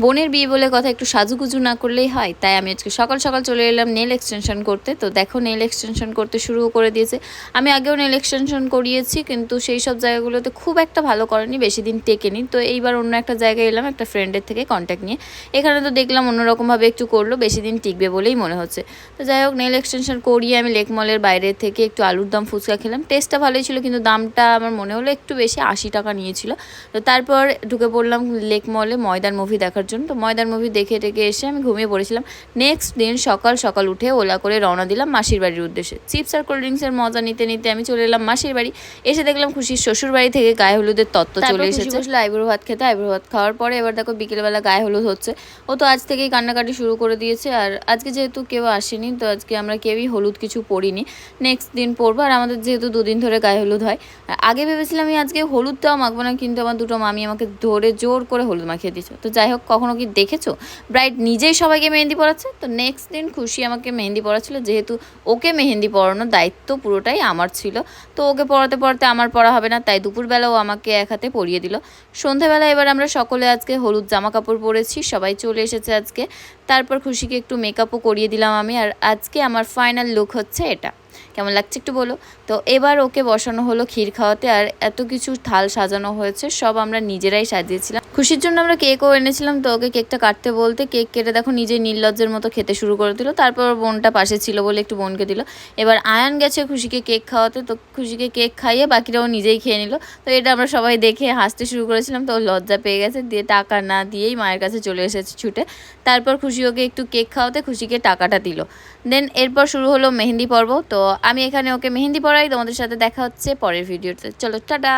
বোনের বিয়ে বলে কথা একটু সাজুগুজু না করলেই হয়, তাই আমি আজকে সকাল সকাল চলে এলাম নেল এক্সটেনশন করতে। তো দেখো নেল এক্সটেনশন করতে শুরু করে দিয়েছে। আমি আগেও নেল এক্সটেনশন করিয়েছি, কিন্তু সেই সব জায়গাগুলোতে খুব একটা ভালো করেনি, বেশি দিন টেকেনি। তো এইবার অন্য একটা জায়গায় এলাম, একটা ফ্রেন্ডের থেকে কন্ট্যাক্ট নিয়ে। এখানে তো দেখলাম অন্যরকমভাবে একটু করল, বেশি দিন টিকবে বলেই মনে হচ্ছে। তো যাই হোক, নেল এক্সটেনশন করিয়ে আমি লেক মলের বাইরে থেকে একটু আলুর দম ফুচকা খেলাম। টেস্টটা ভালোই ছিল, কিন্তু দামটা আমার মনে হলো একটু বেশি আশি টাকা নিয়েছিল। তো তারপর ঢুকে পড়লাম লেক মলে ময়দান মুভি দেখার জন্য। তো ময়দান মুভি দেখে টেকে এসে আমি ঘুমিয়ে পড়েছিলাম। নেক্সট দিন সকাল সকাল উঠে ওলা করে রওনা দিলাম মাসির বাড়ির উদ্দেশ্যে। চিপস আর কোল্ড ড্রিঙ্কসের মজা নিতে নিতে আমি চলে এলাম মাসির বাড়ি। এসে দেখলাম খুশির শ্বশুর বাড়ি থেকে গায়ে হলুদের তত্ত্ব চলে এসেছে। বসল আইবুড়ো ভাত খেতে আইবুড়ো ভাত খাওয়ার পরে এবার দেখো বিকেলবেলা গায়ে হলুদ হচ্ছে। ও তো আজ থেকেই কান্নাকাটি শুরু করে দিয়েছে আর আজকে যেহেতু কেউ আসেনি তো আজকে আমরা কেউই হলুদ কিছু পরিনি। নেক্সট দিন পরবো আর আমাদের যেহেতু দুদিন ধরে গায়ে হলুদ হয়। আর আগে ভেবেছিলাম আমি আজকে হলুদটাও মাখবো না কিন্তু আমার দুটো মামি আমাকে ধরে জোর করে হলুদ মাখিয়ে দিয়েছে। তো যাই হোক কখনো কি দেখেছ? ব্রাইড নিজেই সবাইকে মেহেন্দি পড়াচ্ছে তো নেক্সট দিন খুশি আমাকে মেহেন্দি পড়াচ্ছিল যেহেতু ওকে মেহেন্দি পড়ানোর দায়িত্ব পুরোটাই আমার ছিল। তো ওকে পড়াতে পড়াতে আমার পড়া হবে না, তাই দুপুরবেলাও আমাকে এক হাতে পরিয়ে দিল। সন্ধেবেলা এবার আমরা সকলে আজকে হলুদ জামা কাপড় পরেছি, সবাই চলে এসেছে আজকে। তারপর খুশিকে একটু মেকআপও করিয়ে দিলাম আমি, আর আজকে আমার ফাইনাল লুক হচ্ছে এটা। কেমন লাগছে একটু বলো? তো এবার ওকে বসানো হলো ক্ষীর খাওয়াতে, আর এত কিছু থাল সাজানো হয়েছে, সব আমরা নিজেরাই সাজিয়েছিলাম। খুশির জন্য আমরা কেকও এনেছিলাম, তো ওকে কেকটা কাটতে বলতে কেক কেটে দেখো নিজে নির্লজ্জের মতো খেতে শুরু করে দিল। তারপর বোনটা পাশে ছিল বলে একটু বোনকে দিল। এবার আয়ান গেছে খুশিকে কেক খাওয়াতে, তো খুশিকে কেক খাইয়ে বাকিরাও নিজেই খেয়ে নিল। তো এটা আমরা সবাই দেখে হাসতে শুরু করেছিলাম, তো লজ্জা পেয়ে গেছে। দিয়ে টাকা না দিয়েই মায়ের কাছে চলে এসেছে ছুটে। তারপর খুশি ওকে একটু কেক খাওয়াতে খুশিকে টাকাটা দিল। দেন এরপর শুরু হলো মেহেন্দি পর্ব, তো আমি এখানে ওকে মেহেন্দি পড়াই, তোমাদের সাথে দেখা হচ্ছে পরের ভিডিওতে। চলো, টাটা!